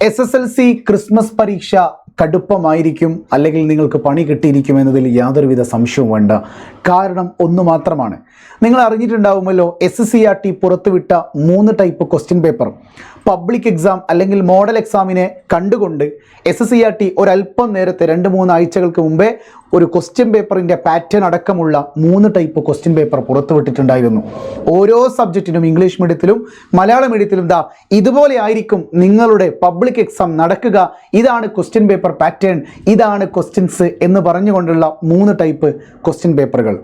S S L C Christmas പരീക്ഷ കടുപ്പമായിരിക്കും അല്ലെങ്കിൽ നിങ്ങൾക്ക് പണി കിട്ടിയിരിക്കും എന്നതിൽ യാതൊരുവിധ സംശയവും വേണ്ട. കാരണം ഒന്ന് മാത്രമാണ്. നിങ്ങൾ അറിഞ്ഞിട്ടുണ്ടാവുമല്ലോ എസ് സി ആർ ടി പുറത്തുവിട്ട മൂന്ന് type question paper public exam അല്ലെങ്കിൽ മോഡൽ എക്സാമിനെ കണ്ടുകൊണ്ട് എസ് സി ആർ ടി ഒരല്പം നേരത്തെ രണ്ട് മൂന്ന് ആഴ്ചകൾക്ക് മുമ്പേ ഒരു ക്വസ്റ്റ്യൻ പേപ്പറിന്റെ പാറ്റേൺ അടക്കമുള്ള മൂന്ന് ടൈപ്പ് ക്വസ്റ്റ്യൻ പേപ്പർ പുറത്തുവിട്ടിട്ടുണ്ടായിരുന്നു. ഓരോ സബ്ജക്റ്റിനും ഇംഗ്ലീഷ് മീഡിയത്തിലും മലയാളം മീഡിയത്തിലും ദാ ഇതുപോലെ ആയിരിക്കും നിങ്ങളുടെ പബ്ലിക് എക്സാം നടക്കുക. ഇതാണ് ക്വസ്റ്റ്യൻ പേപ്പർ പാറ്റേൺ ഇതാണ് ക്വസ്റ്റ്യൻസ് എന്ന് പറഞ്ഞുകൊണ്ടുള്ള മൂന്ന് ടൈപ്പ് ക്വസ്റ്റ്യൻ പേപ്പറുകൾ.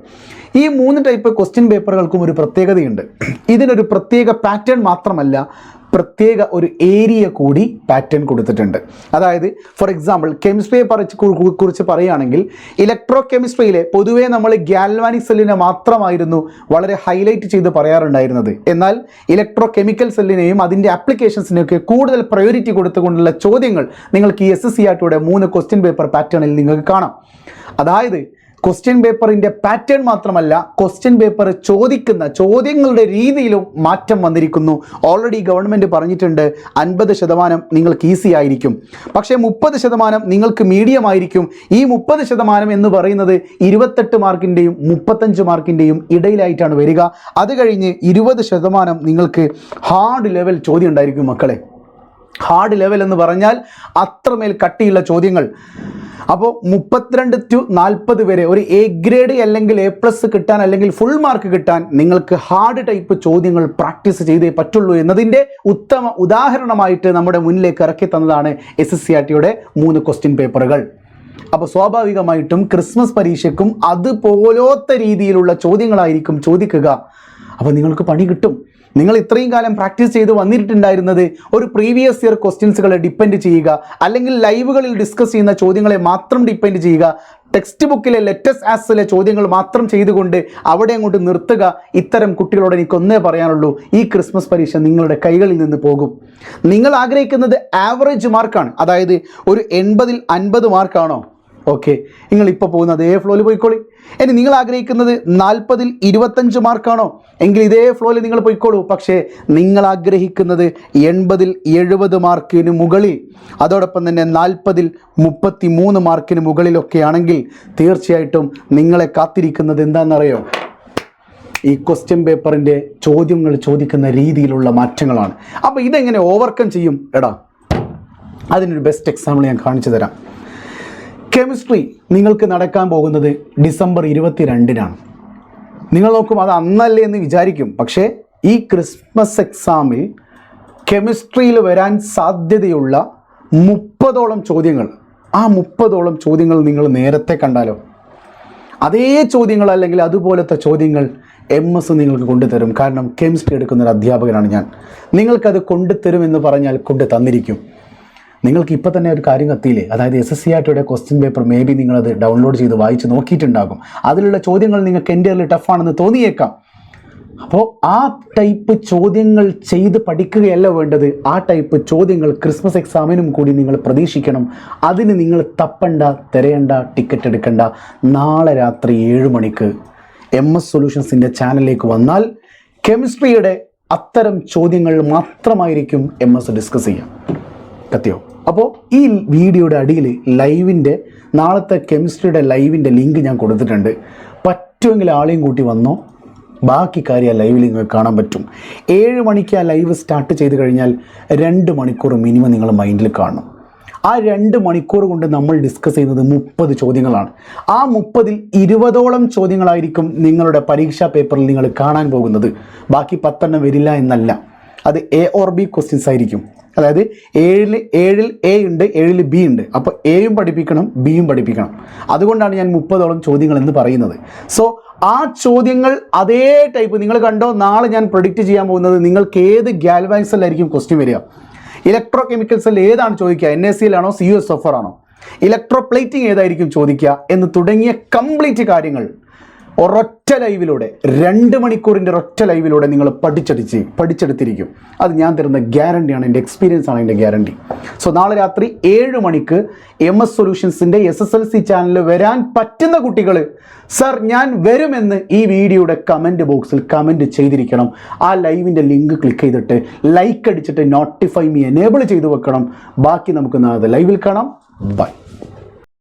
ഈ മൂന്ന് ടൈപ്പ് ക്വസ്റ്റ്യൻ പേപ്പറുകൾക്കും ഒരു പ്രത്യേകതയുണ്ട്. ഇതിനൊരു പ്രത്യേക പാറ്റേൺ മാത്രമല്ല പ്രത്യേക ഒരു ഏരിയ കൂടി പാറ്റേൺ കൊടുത്തിട്ടുണ്ട്. അതായത് ഫോർ എക്സാമ്പിൾ കെമിസ്ട്രിയെ പറിച്ച് കുറിച്ച് പറയുകയാണെങ്കിൽ ഇലക്ട്രോ കെമിസ്ട്രിയിലെ പൊതുവേ നമ്മൾ ഗാൽവാനിക് സെല്ലിനെ മാത്രമായിരുന്നു വളരെ ഹൈലൈറ്റ് ചെയ്ത് പറയാറുണ്ടായിരുന്നത്. എന്നാൽ ഇലക്ട്രോ കെമിക്കൽ സെല്ലിനെയും അതിന്റെ ആപ്ലിക്കേഷൻസിനെയൊക്കെ കൂടുതൽ പ്രയോറിറ്റി കൊടുത്തുകൊണ്ടുള്ള ചോദ്യങ്ങൾ നിങ്ങൾക്ക് ഈ എസ് എസ് സി ആർട്ടിയുടെ മൂന്ന് ക്വസ്റ്റ്യൻ പേപ്പർ പാറ്റേണിൽ നിങ്ങൾക്ക് കാണാം. അതായത് ക്വസ്റ്റ്യൻ പേപ്പറിന്റെ പാറ്റേൺ മാത്രമല്ല ക്വസ്റ്റ്യൻ പേപ്പർ ചോദിക്കുന്ന ചോദ്യങ്ങളുടെ രീതിയിലും മാറ്റം വന്നിരിക്കുന്നു. ഓൾറെഡി ഗവൺമെന്റ് പറഞ്ഞിട്ടുണ്ട് അൻപത് ശതമാനം നിങ്ങൾക്ക് ഈസി ആയിരിക്കും. പക്ഷേ മുപ്പത് ശതമാനം നിങ്ങൾക്ക് മീഡിയം ആയിരിക്കും. ഈ മുപ്പത് ശതമാനം എന്ന് പറയുന്നത് ഇരുപത്തെട്ട് മാർക്കിന്റെയും മുപ്പത്തഞ്ച് മാർക്കിന്റെയും ഇടയിലായിട്ടാണ് വരിക. അത് കഴിഞ്ഞ് ഇരുപത് ശതമാനം നിങ്ങൾക്ക് ഹാർഡ് ലെവൽ ചോദ്യം ഉണ്ടായിരിക്കും മക്കളെ. ഹാർഡ് ലെവൽ എന്ന് പറഞ്ഞാൽ അത്രമേൽ കട്ടിയുള്ള ചോദ്യങ്ങൾ. അപ്പോൾ മുപ്പത്തിരണ്ട് ടു നാൽപ്പത് വരെ ഒരു എ ഗ്രേഡ് അല്ലെങ്കിൽ എ പ്ലസ് കിട്ടാൻ അല്ലെങ്കിൽ ഫുൾ മാർക്ക് കിട്ടാൻ നിങ്ങൾക്ക് ഹാർഡ് ടൈപ്പ് ചോദ്യങ്ങൾ പ്രാക്ടീസ് ചെയ്തേ പറ്റുള്ളൂ എന്നതിന്റെ ഉത്തമ ഉദാഹരണമായിട്ട് നമ്മുടെ മുന്നിലേക്ക് ഇറക്കി തന്നതാണ് എസ് എസ് സി ആർ ടിയുടെ മൂന്ന് ക്വസ്റ്റ്യൻ പേപ്പറുകൾ അപ്പോൾ സ്വാഭാവികമായിട്ടും ക്രിസ്മസ് പരീക്ഷയ്ക്കും അതുപോലത്തെ രീതിയിലുള്ള ചോദ്യങ്ങളായിരിക്കും ചോദിക്കുക. അപ്പോൾ നിങ്ങൾക്ക് പണി കിട്ടും. നിങ്ങൾ ഇത്രയും കാലം പ്രാക്ടീസ് ചെയ്ത് വന്നിട്ടുണ്ടായിരുന്നത് ഒരു പ്രീവിയസ് ഇയർ ക്വസ്റ്റ്യൻസുകളെ ഡിപ്പെൻഡ് ചെയ്യുക അല്ലെങ്കിൽ ലൈവുകളിൽ ഡിസ്കസ് ചെയ്യുന്ന ചോദ്യങ്ങളെ മാത്രം ഡിപ്പെൻഡ് ചെയ്യുക ടെക്സ്റ്റ് ബുക്കിലെ ലെറ്റസ്റ്റ് ആസിലെ ചോദ്യങ്ങൾ മാത്രം ചെയ്തുകൊണ്ട് അവിടെ അങ്ങോട്ട് നിർത്തുക ഇത്തരം കുട്ടികളോട് എനിക്ക് ഒന്നേ പറയാനുള്ളൂ ഈ ക്രിസ്മസ് പരീക്ഷ നിങ്ങളുടെ കൈകളിൽ നിന്ന് പോകും. നിങ്ങൾ ആഗ്രഹിക്കുന്നത് ആവറേജ് മാർക്കാണ് അതായത് ഒരു എൺപതിൽ അൻപത് മാർക്കാണോ ഓക്കെ നിങ്ങൾ ഇപ്പോൾ പോകുന്ന അതേ ഫ്ലോയിൽ പോയിക്കോളി. ഇനി നിങ്ങൾ ആഗ്രഹിക്കുന്നത് നാൽപ്പതിൽ ഇരുപത്തഞ്ച് മാർക്കാണോ എങ്കിൽ ഇതേ ഫ്ലോയിൽ നിങ്ങൾ പോയിക്കോളൂ. പക്ഷേ നിങ്ങൾ ആഗ്രഹിക്കുന്നത് എൺപതിൽ എഴുപത് മാർക്കിന് മുകളിൽ. അതോടൊപ്പം തന്നെ നാൽപ്പതിൽ മുപ്പത്തി മൂന്ന് മാർക്കിന് മുകളിലൊക്കെ ആണെങ്കിൽ തീർച്ചയായിട്ടും നിങ്ങളെ കാത്തിരിക്കുന്നത് എന്താണെന്നറിയോ? ഈ ക്വസ്റ്റ്യൻ പേപ്പറിന്റെ ചോദ്യങ്ങൾ ചോദിക്കുന്ന രീതിയിലുള്ള മാറ്റങ്ങളാണ്. അപ്പോൾ ഇതെങ്ങനെ ഓവർകം ചെയ്യും? എടാ അതിനൊരു ബെസ്റ്റ് എക്സാമ്പിൾ ഞാൻ കാണിച്ചു തരാം. കെമിസ്ട്രി നിങ്ങൾക്ക് നടക്കാൻ പോകുന്നത് ഡിസംബർ ഇരുപത്തിരണ്ടിനാണ്. നിങ്ങൾ നോക്കും അത് അന്നല്ലേ എന്ന് വിചാരിക്കും. പക്ഷേ ഈ ക്രിസ്മസ് എക്സാമിൽ കെമിസ്ട്രിയിൽ വരാൻ സാധ്യതയുള്ള മുപ്പതോളം ചോദ്യങ്ങൾ. ആ മുപ്പതോളം ചോദ്യങ്ങൾ നിങ്ങൾ നേരത്തെ കണ്ടാലോ? അതേ ചോദ്യങ്ങൾ അല്ലെങ്കിൽ അതുപോലത്തെ ചോദ്യങ്ങൾ എം എസ് നിങ്ങൾക്ക് കൊണ്ടുതരും. കാരണം കെമിസ്ട്രി എടുക്കുന്ന ഒരു അധ്യാപകനാണ് ഞാൻ. നിങ്ങൾക്കത് കൊണ്ടുതരുമെന്ന് പറഞ്ഞാൽ കൊണ്ടു തന്നിരിക്കും. നിങ്ങൾക്ക് ഇപ്പോൾ തന്നെ ഒരു കാര്യം കത്തിയില്ലേ? അതായത് എസ് എസ് സി ആർ ടിയുടെ ക്വസ്റ്റ്യൻ പേപ്പർ മേ ബി നിങ്ങളത് ഡൗൺലോഡ് ചെയ്ത് വായിച്ച് നോക്കിയിട്ടുണ്ടാകും. അതിലുള്ള ചോദ്യങ്ങൾ നിങ്ങൾക്ക് എന്റെ ടഫാണെന്ന് തോന്നിയേക്കാം. അപ്പോൾ ആ ടൈപ്പ് ചോദ്യങ്ങൾ ചെയ്ത് പഠിക്കുകയല്ല വേണ്ടത്. ആ ടൈപ്പ് ചോദ്യങ്ങൾ ക്രിസ്മസ് എക്സാമിനും കൂടി നിങ്ങൾ പ്രതീക്ഷിക്കണം. അതിന് നിങ്ങൾ തപ്പണ്ട തിരയണ്ട ടിക്കറ്റ് എടുക്കണ്ട. നാളെ രാത്രി ഏഴ് മണിക്ക് എം എസ് സൊല്യൂഷൻസിന്റെ ചാനലിലേക്ക് വന്നാൽ കെമിസ്ട്രിയുടെ അത്തരം ചോദ്യങ്ങൾ മാത്രമായിരിക്കും എം എസ് ഡിസ്കസ് ചെയ്യാം. കത്തിയോ? അപ്പോൾ ഈ വീഡിയോയുടെ അടിയിൽ ലൈവിന്റെ നാളത്തെ കെമിസ്ട്രിയുടെ ലൈവിന്റെ ലിങ്ക് ഞാൻ കൊടുത്തിട്ടുണ്ട്. പറ്റുമെങ്കിൽ ആളെയും കൂട്ടി വന്നോ. ബാക്കി കാര്യം ആ ലൈവിൽ നിങ്ങൾക്ക് കാണാൻ പറ്റും. ഏഴ് മണിക്ക് ആ ലൈവ് സ്റ്റാർട്ട് ചെയ്ത് കഴിഞ്ഞാൽ രണ്ട് മണിക്കൂർ മിനിമം നിങ്ങൾ മൈൻഡിൽ കാണും ആ രണ്ട് മണിക്കൂർ കൊണ്ട് നമ്മൾ ഡിസ്കസ് ചെയ്യുന്നത് മുപ്പത് ചോദ്യങ്ങളാണ്. ആ മുപ്പതിൽ ഇരുപതോളം ചോദ്യങ്ങളായിരിക്കും നിങ്ങളുടെ പരീക്ഷാ പേപ്പറിൽ നിങ്ങൾ കാണാൻ പോകുന്നത്. ബാക്കി പത്തെണ്ണം വരില്ല എന്നല്ല. അത് എ ഓർ ബി ക്വസ്റ്റ്യൻസ് ആയിരിക്കും. അതായത് ഏഴിൽ ഏഴിൽ എ ഉണ്ട് ഏഴിൽ ബി ഉണ്ട്. അപ്പോൾ എയും പഠിപ്പിക്കണം ബിയും പഠിപ്പിക്കണം. അതുകൊണ്ടാണ് ഞാൻ മുപ്പതോളം ചോദ്യങ്ങൾ എന്ന് പറയുന്നത്. സോ ആ ചോദ്യങ്ങൾ അതേ ടൈപ്പ് നിങ്ങൾ കണ്ടോ? നാളെ ഞാൻ പ്രൊഡിക്റ്റ് ചെയ്യാൻ പോകുന്നത് നിങ്ങൾക്ക് ഏത് ഗാൽവാൻസലായിരിക്കും ക്വസ്റ്റ്യൻ വരിക. ഇലക്ട്രോ കെമിക്കൽസിൽ ഏതാണ് ചോദിക്കുക? എൻ എസ് സിയിലാണോ സി യു എസ് എഫ് ആണോ? ഇലക്ട്രോ പ്ലേറ്റിംഗ് ഏതായിരിക്കും ചോദിക്കുക? എന്ന് തുടങ്ങിയ കംപ്ലീറ്റ് കാര്യങ്ങൾ. ഒരൊറ്റ ലൈവിലൂടെ രണ്ട് മണിക്കൂറിന്റെ ഒരൊറ്റ ലൈവിലൂടെ നിങ്ങൾ പഠിച്ചെടുത്ത് പഠിച്ചെടുത്തിരിക്കും. അത് ഞാൻ തരുന്ന ഗ്യാരണ്ടിയാണ് എന്റെ എക്സ്പീരിയൻസ് ആണ് എന്റെ ഗ്യാരണ്ടി സോ നാളെ രാത്രി ഏഴ് മണിക്ക് എം എസ് സൊല്യൂഷൻസിന്റെ എസ് എസ് എൽ സി ചാനലിൽ വരാൻ പറ്റുന്ന കുട്ടികൾ സർ ഞാൻ വരുമെന്ന് ഈ വീഡിയോയുടെ കമന്റ് ബോക്സിൽ കമന്റ് ചെയ്തിരിക്കണം. ആ ലൈവിന്റെ ലിങ്ക് ക്ലിക്ക് ചെയ്തിട്ട് ലൈക്ക് അടിച്ചിട്ട് നോട്ടിഫൈ മീ എനേബിൾ ചെയ്തു വെക്കണം. ബാക്കി നമുക്ക് നാളെ ലൈവിൽ കാണാം. ബൈ